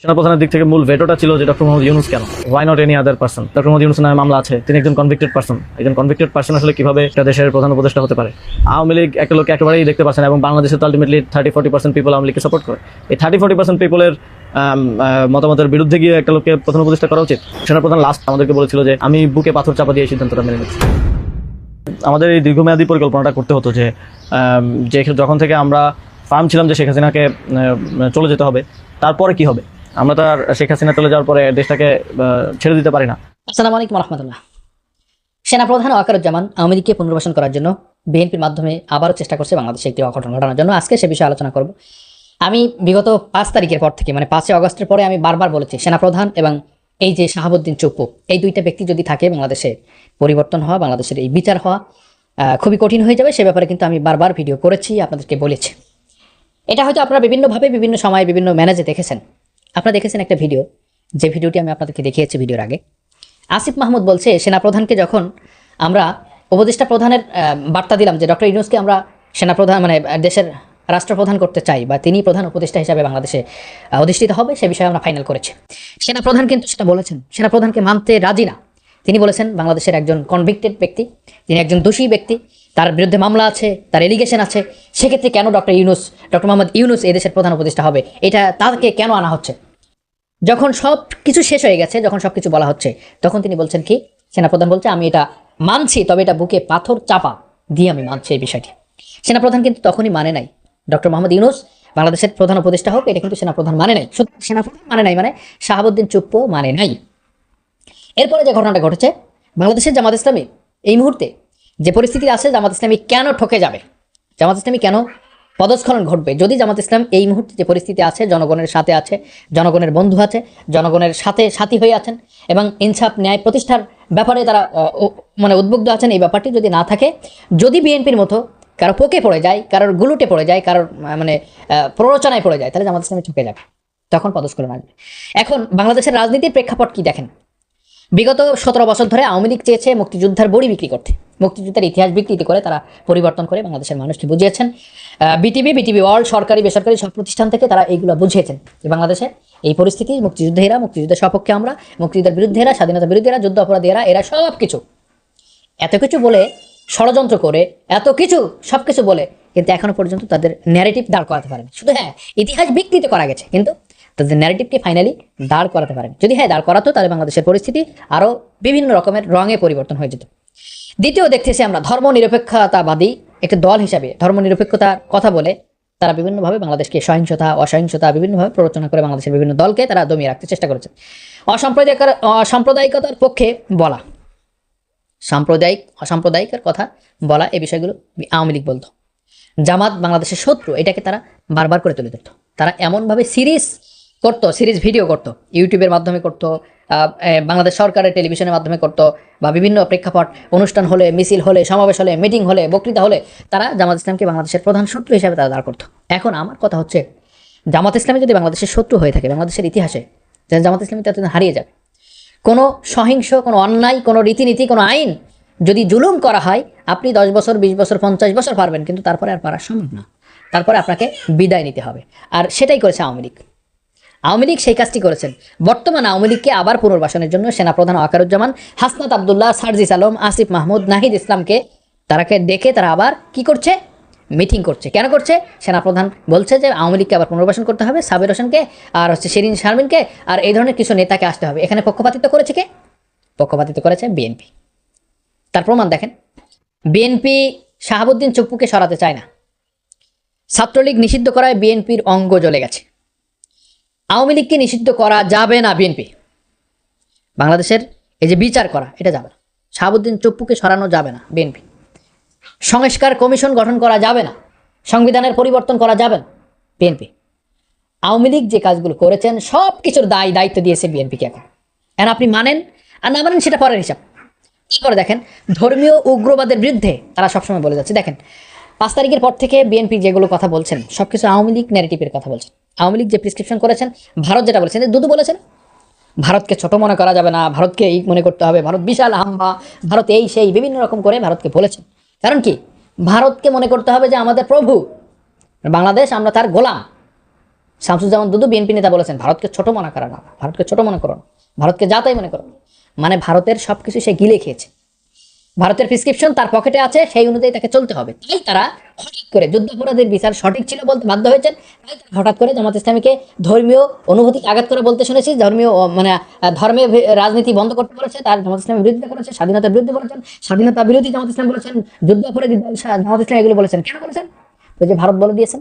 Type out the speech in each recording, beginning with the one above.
সেনাপ্রধানের দিক থেকে মূল ভেটোটা ছিল যে ডক্টর মোহাম্মদ ইউনুস কেন? Why not any other person doctor Mohammad Yunus নামে মামলা আছে। তিনি একজন কনভিক্টেড পার্সন একজন কনভিক্টেড পার্সন আসলে কীভাবে একটা দেশের প্রধান উপদেষ্টা হতে পারে? আওয়ামী লীগ একটা লোক একেবারেই দেখতে পাচ্ছেন এবং বাংলাদেশে তো ultimately thirty forty percent people Awami লীগকে সাপোর্ট করে। এই থার্টি ফোর্টি পার্সেন্ট পিপলের মতামতের বিরুদ্ধে গিয়ে একটা লোককে প্রধান উপদেষ্টা করা উচিত? সেনাপ্রধান লাস্ট আমাদেরকে বলেছিল যে, আমি বুকে পাথর চাপা দিয়ে এই সিদ্ধান্তটা মেনে নিচ্ছি। আমাদের এই দীর্ঘমেয়াদী পরিকল্পনাটা করতে হতো যে যে, যখন থেকে আমরা ফার্ম ছিলাম যে শেখ হাসিনাকে চলে যেতে হবে, তারপরে কি হবে? আমরা তো আর শেখ হাসিনা চলে যাওয়ার পরে দেশটাকে ছেড়ে দিতে পারি না। আসসালামু আলাইকুম রহমতুল্লাহ। সেনাপ্রধান ওয়াকারুজ্জামান আওয়ামী লীগকে পুনর্বাসন করার জন্য বিএনপির মাধ্যমে আবারও চেষ্টা করছে বাংলাদেশে একটি অঘটন ঘটানোর জন্য। আজকে সে বিষয়ে আলোচনা করব। আমি বিগত পাঁচ তারিখের পর থেকে মানে পাঁচই আগস্টের পরে আমি বারবার বলেছি, সেনাপ্রধান এবং এই যে শাহাবুদ্দিন চুপ্পু, এই দুইটা ব্যক্তি যদি থাকে বাংলাদেশে পরিবর্তন হওয়া, বাংলাদেশের এই বিচার হওয়া খুবই কঠিন হয়ে যাবে। সে ব্যাপারে কিন্তু আমি বারবার ভিডিও করেছি, আপনাদেরকে বলেছি। এটা হয়তো আপনারা বিভিন্নভাবে, বিভিন্ন সময়ে, বিভিন্ন ম্যানেজে দেখেছেন। আপনারা দেখেছেন একটা ভিডিও, যে ভিডিওটি আমি আপনাদেরকে দেখিয়েছি ভিডিওর আগে। আসিফ মাহমুদ বলছে, সেনাপ্রধানকে যখন আমরা, উপদেষ্টা প্রধানের বার্তা দিলাম যে ডক্টর ইউনুসকে আমরা সেনাপ্রধান মানে দেশের রাষ্ট্রপ্রধান করতে চাই, বা তিনি প্রধান উপদেষ্টা হিসাবে বাংলাদেশে অধিষ্ঠিত হবে, সে বিষয়ে আমরা ফাইনাল করেছি। সেনাপ্রধান কিন্তু সেটা বলেছেন, সেনাপ্রধানকে মানতে রাজি না। তিনি বলেছেন, বাংলাদেশের একজন কনভিক্টেড ব্যক্তি, তিনি একজন দোষী ব্যক্তি তার বিরুদ্ধে মামলা আছে, তার এলিগেশন আছে। সেক্ষেত্রে কেন ডক্টর ইউনুস, ডক্টর মোহাম্মদ ইউনুস এই দেশের প্রধান উপদেষ্টা হবে? এটা তাকে কেন আনা হচ্ছে? যখন সব কিছু শেষ হয়ে গেছে, যখন সব কিছু বলা হচ্ছে, তখন তিনি বলছেন কি? সেনাপ্রধান বলছে, আমি এটা মানছি, তবে এটা বুকে পাথর চাপা দিয়ে আমি মানছি এই বিষয়টি। সেনাপ্রধান কিন্তু তখনই মানে নাই। ডক্টর মোহাম্মদ ইউনুস বাংলাদেশের প্রধান উপদেষ্টা হোক, এটা কিন্তু সেনাপ্রধান মানে নাই। সেনাপ্রধান মানে নাই মানে শাহাবুদ্দিন চুপ্পো মানে নাই। এরপরে যে ঘটনাটা ঘটেছে, বাংলাদেশের জামাত ইসলামী এই মুহূর্তে যে পরিস্থিতি আছে, জামাত ইসলামী কেন ঠকে যাবে? জামাত ইসলামী কেন পদস্খলন ঘটবে? যদি জামাত ইসলাম এই মুহূর্তে যে পরিস্থিতি আছে, জনগণের সাথে আছে, জনগণের বন্ধু আছে, জনগণের সাথে সাথী হয়ে আছেন এবং ইনসাফ, ন্যায় প্রতিষ্ঠার ব্যাপারে তারা মানে উদ্বুদ্ধ আছেন, এই ব্যাপারটি যদি না থাকে, যদি বিএনপির মতো কারও পোকে পড়ে যায়, কারোর গুলুটে পড়ে যায়, কারোর মানে প্ররোচনায় পড়ে যায়, তাহলে জামাত ইসলামী ঠকে যাবে। তখন পদস্খলন আসবে। এখন বাংলাদেশের রাজনীতির প্রেক্ষাপট কি দেখেন? বিগত সতেরো বছর ধরে আওয়ামী লীগ চেয়েছে মুক্তিযোদ্ধার বড়ি বিক্রি করতে। মুক্তিযুদ্ধের ইতিহাস বিকৃতি করে তারা পরিবর্তন করে বাংলাদেশের মানুষকে বুঝিয়েছেন। বিটিভি বিটিভি ওয়ার্ল্ড সরকারি, বেসরকারি সব প্রতিষ্ঠান থেকে তারা এইগুলো বুঝিয়েছেন যে বাংলাদেশে এই পরিস্থিতি, মুক্তিযুদ্ধেরা, মুক্তিযুদ্ধের সপক্ষে আমরা, মুক্তিযুদ্ধের বিরুদ্ধেরা, স্বাধীনতা বিরুদ্ধেরা যুদ্ধ অপরাধীরা, এরা সব কিছু। এত কিছু বলে, ষড়যন্ত্র করে, এত কিছু, সব কিছু বলে, কিন্তু এখনও পর্যন্ত তাদের ন্যারেটিভ দাঁড় করাতে পারেনি। শুধু হ্যাঁ ইতিহাস বিকৃত করা গেছে, কিন্তু তাদের ন্যারেটিভকে ফাইনালি দাঁড় করাতে পারেনি। যদি হ্যাঁ দাঁড় করাতো, তাহলে বাংলাদেশের পরিস্থিতি আরও বিভিন্ন রকমের রঙে পরিবর্তন হয়ে যেত। দ্বিতীয় দেখতেছি আমরা ধর্ম নিরপেক্ষতাবাদী একটি দল হিসাবে। ধর্ম নিরপেক্ষতার কথা বলে তারা বিভিন্নভাবে বাংলাদেশকে সহিংসতা, অসহিংসতা বিভিন্নভাবে প্ররোচনা করে বাংলাদেশের বিভিন্ন দলকে তারা দমিয়ে রাখতে চেষ্টা করেছে। অসাম্প্রদায়িক অসাম্প্রদায়িকতার পক্ষে বলা। সাম্প্রদায়িক, অসাম্প্রদায়িকের কথা বলা এই বিষয়গুলো আওয়ামী লীগ বলতো। জামাত বাংলাদেশের শত্রু, এটাকে তারা বারবার করে তুলে ধরতো। তারা এমনভাবে সিরিজ করতো, সিরিজ ভিডিও করতো, ইউটিউবের মাধ্যমে করতো বাংলাদেশ সরকারের টেলিভিশনের মাধ্যমে করতো, বা বিভিন্ন প্রেক্ষাপট, অনুষ্ঠান হলে, মিছিল হলে, সমাবেশ হলে, মিটিং হলে, বক্তৃতা হলে, তারা জামাত ইসলামকে বাংলাদেশের প্রধান শত্রু হিসাবে তারা দাঁড় করতো। এখন আমার কথা হচ্ছে, জামাত ইসলামী যদি বাংলাদেশের শত্রু হয়ে থাকে, বাংলাদেশের ইতিহাসে জামাত ইসলামী তাদের হারিয়ে যাবে। কোনো সহিংস, কোনো অন্যায়, কোনো রীতিনীতি, কোনো আইন যদি জুলুম করা হয়, আপনি দশ বছর, বিশ বছর, পঞ্চাশ বছর পারবেন, কিন্তু তারপরে আর পারা সম্ভব না। তারপরে আপনাকে বিদায় নিতে হবে। আর সেটাই করেছে আওয়ামী লীগ। আওয়ামী লীগ সেই কাজটি করেছেন। বর্তমান আওয়ামী লীগকে আবার পুনর্বাসনের জন্য সেনাপ্রধান আকারুজ্জামান, হাসনাত আবদুল্লাহ, সারজিস আলম, আসিফ মাহমুদ, নাহিদ ইসলামকে তারাকে ডেকে তারা আবার কি করছে? মিটিং করছে। কেন করছে? সেনাপ্রধান বলছে যে আওয়ামী লীগকে আবার পুনর্বাসন করতে হবে সাবির হোসেনকে আর হচ্ছে শিরিন শারমিনকে আর এই ধরনের কিছু নেতাকে আসতে হবে। এখানে পক্ষপাতিত্ব করেছে কে? পক্ষপাতিত্ব করেছে বিএনপি। তার প্রমাণ দেখেন। বিএনপি শাহাবুদ্দিন চপ্পুকে সরাতে চায় না। ছাত্রলীগ নিষিদ্ধ করায় বিএনপির অঙ্গ জ্বলে গেছে। আওয়ামী লীগকে নিষিদ্ধ করা যাবে না বিএনপি। বাংলাদেশের এই যে বিচার করা, এটা যাবে না। শাহাবুদ্দিন চপ্পুকে সরানো যাবে না বিএনপি। সংস্কার কমিশন গঠন করা যাবে না। সংবিধানের পরিবর্তন করা যাবে না বিএনপি। আওয়ামী লীগ যে কাজগুলো করেছেন সব কিছুর দায়, দায়িত্ব দিয়েছে বিএনপিকে এখন। এখন আপনি মানেন আর না মানেন সেটা পরের হিসাব। করে দেখেন, ধর্মীয় উগ্রবাদের বিরুদ্ধে তারা সবসময় বলে যাচ্ছে। দেখেন, পাঁচ তারিখের পর থেকে বিএনপি যেগুলো কথা বলছেন সব কিছু আওয়ামী লীগ ন্যারেটিভের কথা বলছেন। আওয়ামী লীগ যে প্রেসক্রিপশন করেছেন, ভারত যেটা বলেছেন দুদু বলেছেন, ভারতকে ছোট মনে করা যাবে না, ভারতকে এই মনে করতে হবে, ভারত বিশাল হাম্বা ভারত এই সেই, বিভিন্ন রকম করে ভারতকে বলেছেন। কারণ কি? ভারতকে মনে করতে হবে যে আমাদের প্রভু, বাংলাদেশ আমরা তার গোলাম। শামসুজ্জামান দুদু বিএনপি নেতা বলেছেন, ভারতকে ছোট মনে করা না, ভারতকে ছোট মনে করো ভারতকে যা তাই মনে করো। মানে ভারতের সবকিছু সে গিলে খেয়েছে। ভারতের প্রেসক্রিপশন তার পকেটে আছে, সেই অনুযায়ী তাকে চলতে হবে। তাই তারা হঠাৎ করে। যুদ্ধাপরাধের বিচার সঠিক ছিল বলতে বাধ্য হয়েছেন। হঠাৎ করে জামাত ইসলামীকে ধর্মীয় অনুভূতি আঘাত করে বলতে শুনেছি ধর্মীয় মানে আহ, ধর্মের রাজনীতি বন্ধ করতে বলেছে তার জামাত ইসলামের বিরুদ্ধে করেছে স্বাধীনতার বিরুদ্ধে বলেছেন স্বাধীনতা বিরোধী জামাত ইসলাম বলেছেন যুদ্ধাপরাধী দল জামাত ইসলাম এগুলো বলেছেন। কেন বলেছেন? যে ভারত বলে দিয়েছেন।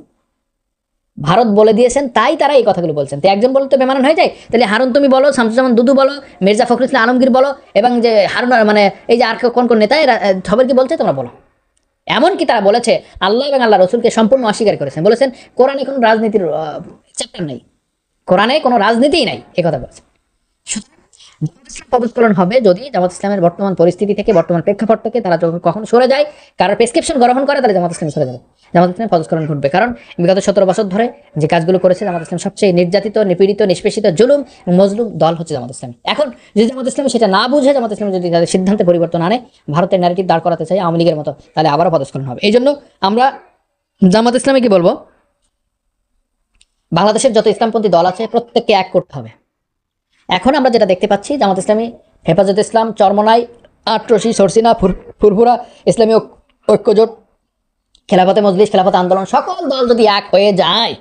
ভারত বলে দিয়েছেন তাই তারা এই কথাগুলো বলছেন। তো একজন বলতে বেমানান হয়ে যায়? তাহলে হারুন তুমি বলো শামসুজ্জামান দুদু বলো মির্জা ফখরুল ইসলাম আলমগীর বলো এবং যে হারুন মানে এই যে আর কোন কোন নেতা এরা সবাইকে বলছে তোমরা বলো। এমনকি তারা বলেছে, আল্লাহ এবং আল্লাহ রসুলকে সম্পূর্ণ অস্বীকার করেছেন। বলেছেন, কোরআনে কোনো রাজনীতির চ্যাপ্টার নেই। কোরআনে কোনো রাজনীতিই নাই কথা ইসলাম পদস্খলন হবে যদি জামাত ইসলামের বর্তমান পরিস্থিতি থেকে, বর্তমান প্রেক্ষাপট থেকে তারা কখন সরে যায় কারোর প্রেসক্রিপশন গ্রহণ করে, তাহলে জামাত ইসলাম সরে যাবে। জামাত ইসলাম পদস্খলন ঘটবে। কারণ বিগত সতেরো বছর ধরে যে কাজগুলো করেছে, জামাত ইসলাম সবচেয়ে নির্যাতিত, নিপীড়িত, নিষ্পেষিত, জুলুম মজলুম দল হচ্ছে জামাত ইসলাম। এখন যদি জামাত ইসলাম সেটা না বুঝে, জামাত ইসলাম যদি তাদের সিদ্ধান্তে পরিবর্তন আনে, ভারতের ন্যারেটিভ দাঁড় করাতে চাই আওয়ামী লীগের মতো, তাহলে আবারও পদস্খলন হবে। এই জন্য আমরা জামাত ইসলামে কি বলব? বাংলাদেশের যত ইসলামপন্থী দল আছে, প্রত্যেককে এক করতে হবে। এখন আমরা যেটা দেখতে পাচ্ছি, জামাত ইসলামী, হেফাজত ইসলাম, চরমনাই, আট্রসি, সরসিনা, ফুর- ফুরফুরা, ইসলামী ঐক- ঐক্যজোট, খেলাফতে মজলিস, খেলাফত আন্দোলন, সকল দল যদি এক হয়ে যায়,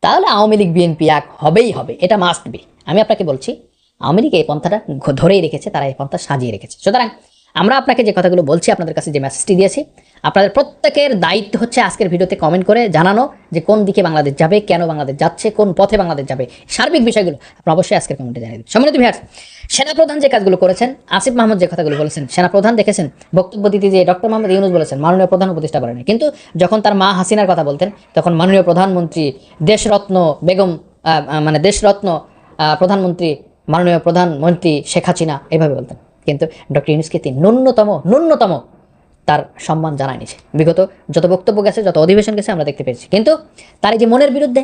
তাহলে আওয়ামী লীগ, বিএনপি এক হবেই হবে। এটা মাস্ট বি আমি আপনাকে বলছি, আওয়ামী লীগ এই পন্থাটা ধরেই রেখেছে, তারা এই পন্থা সাজিয়ে রেখেছে। সুতরাং আমরা আপনাকে যে কথাগুলো বলছি, আপনাদের কাছে যে মেসেজটি দিয়েছি, আপনাদের প্রত্যেকের দায়িত্ব হচ্ছে আজকের ভিডিওতে কমেন্ট করে জানানো যে কোন দিকে বাংলাদেশ যাবে, কেন বাংলাদেশ যাচ্ছে, কোন পথে বাংলাদেশ যাবে, সার্বিক বিষয়গুলো আপনি অবশ্যই আজকের কমেন্টে জানিয়ে দেবেন। সম্মানিত ভিহার সেনাপ্রধান যে কাজগুলো করেছেন, আসিফ মাহমুদ যে কথাগুলো বলেছেন, সেনাপ্রধান দেখেছেন, বক্তব্য দিতে যে ডক্টর মোহাম্মদ ইউনুস বলেছেন, মাননীয় প্রধান উপদেষ্টা বলেন কিন্তু যখন তার মা হাসিনার কথা বলতেন, তখন মাননীয় প্রধানমন্ত্রী দেশরত্ন বেগম মানে দেশরত্ন প্রধানমন্ত্রী, মাননীয় প্রধানমন্ত্রী শেখ হাসিনা এভাবে বলতেন। কিন্তু ডক্টর ইউনুসকে তিনি ন্যূনতম ন্যূনতম তার সম্মান জানায় নিছে বিগত যত বক্তব্য গেছে, যত অধিবেশন গেছে, আমরা দেখতে পেয়েছি। কিন্তু তার এই যে মনের বিরুদ্ধে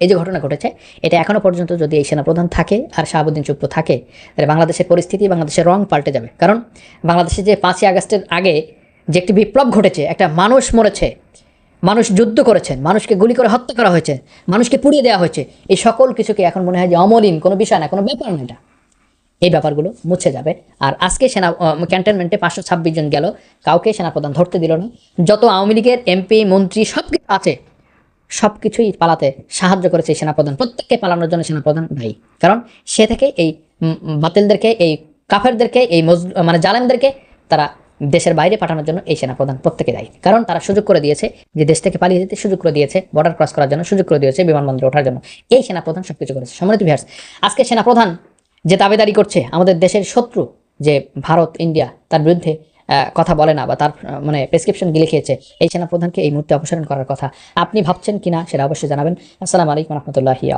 এই যে ঘটনা ঘটেছে, এটা এখনও পর্যন্ত যদি এই সেনাপ্রধান থাকে আর শাহাবুদ্দিন চুপ্পু থাকে, তাহলে বাংলাদেশের পরিস্থিতি, বাংলাদেশের রং পাল্টে যাবে। কারণ বাংলাদেশে যে পাঁচই আগস্টের আগে যে একটি বিপ্লব ঘটেছে, একটা মানুষ মরেছে, মানুষ যুদ্ধ করেছেন মানুষকে গুলি করে হত্যা করা হয়েছে, মানুষকে পুড়িয়ে দেওয়া হয়েছে, এই সকল কিছুকে এখন মনে হয় যে অমলিন, কোনো বিষয় না, কোনো ব্যাপার না এটা। এই ব্যাপারগুলো মুছে যাবে। আর আজকে সেনা ক্যান্টনমেন্টে পাঁচশো ছাব্বিশ জন গেল। কাউকে সেনাপ্রধান ধরতে দিল না। যত আওয়ামী লীগের এমপি, মন্ত্রী সব কিছু আছে সব কিছুই পালাতে সাহায্য করেছে সেনাপ্রধান। প্রত্যেককে পালানোর জন্য সেনাপ্রধান দায়ী। কারণ সে থেকে এই বাতিলদেরকে, এই কাফেরদেরকে, এই মজ মানে জালেমদেরকে তারা দেশের বাইরে পাঠানোর জন্য এই সেনাপ্রধান প্রত্যেকে দায়ী। কারণ তারা সুযোগ করে দিয়েছে যে দেশ থেকে পালিয়ে যেতে সুযোগ করে দিয়েছে বর্ডার ক্রস করার জন্য সুযোগ করে দিয়েছে, বিমানবন্দরে ওঠার জন্য। এই সেনাপ্রধান সবকিছু করেছে। সম্মানিত ভিহার্স আজকে সেনাপ্রধান যে দাবেদারি করছে, আমাদের দেশের শত্রু যে ভারত, ইন্ডিয়া, তার বিরুদ্ধে কথা বলে না বা তার মানে প্রেসক্রিপশন গিলে খেয়েছে, এই সেনাপ্রধানকে এই মুহূর্তে অপসারণ করার কথা। আপনি ভাবছেন কিনা সেটা অবশ্যই জানাবেন। আসসালামু আলাইকুম রহমতুল্লাহি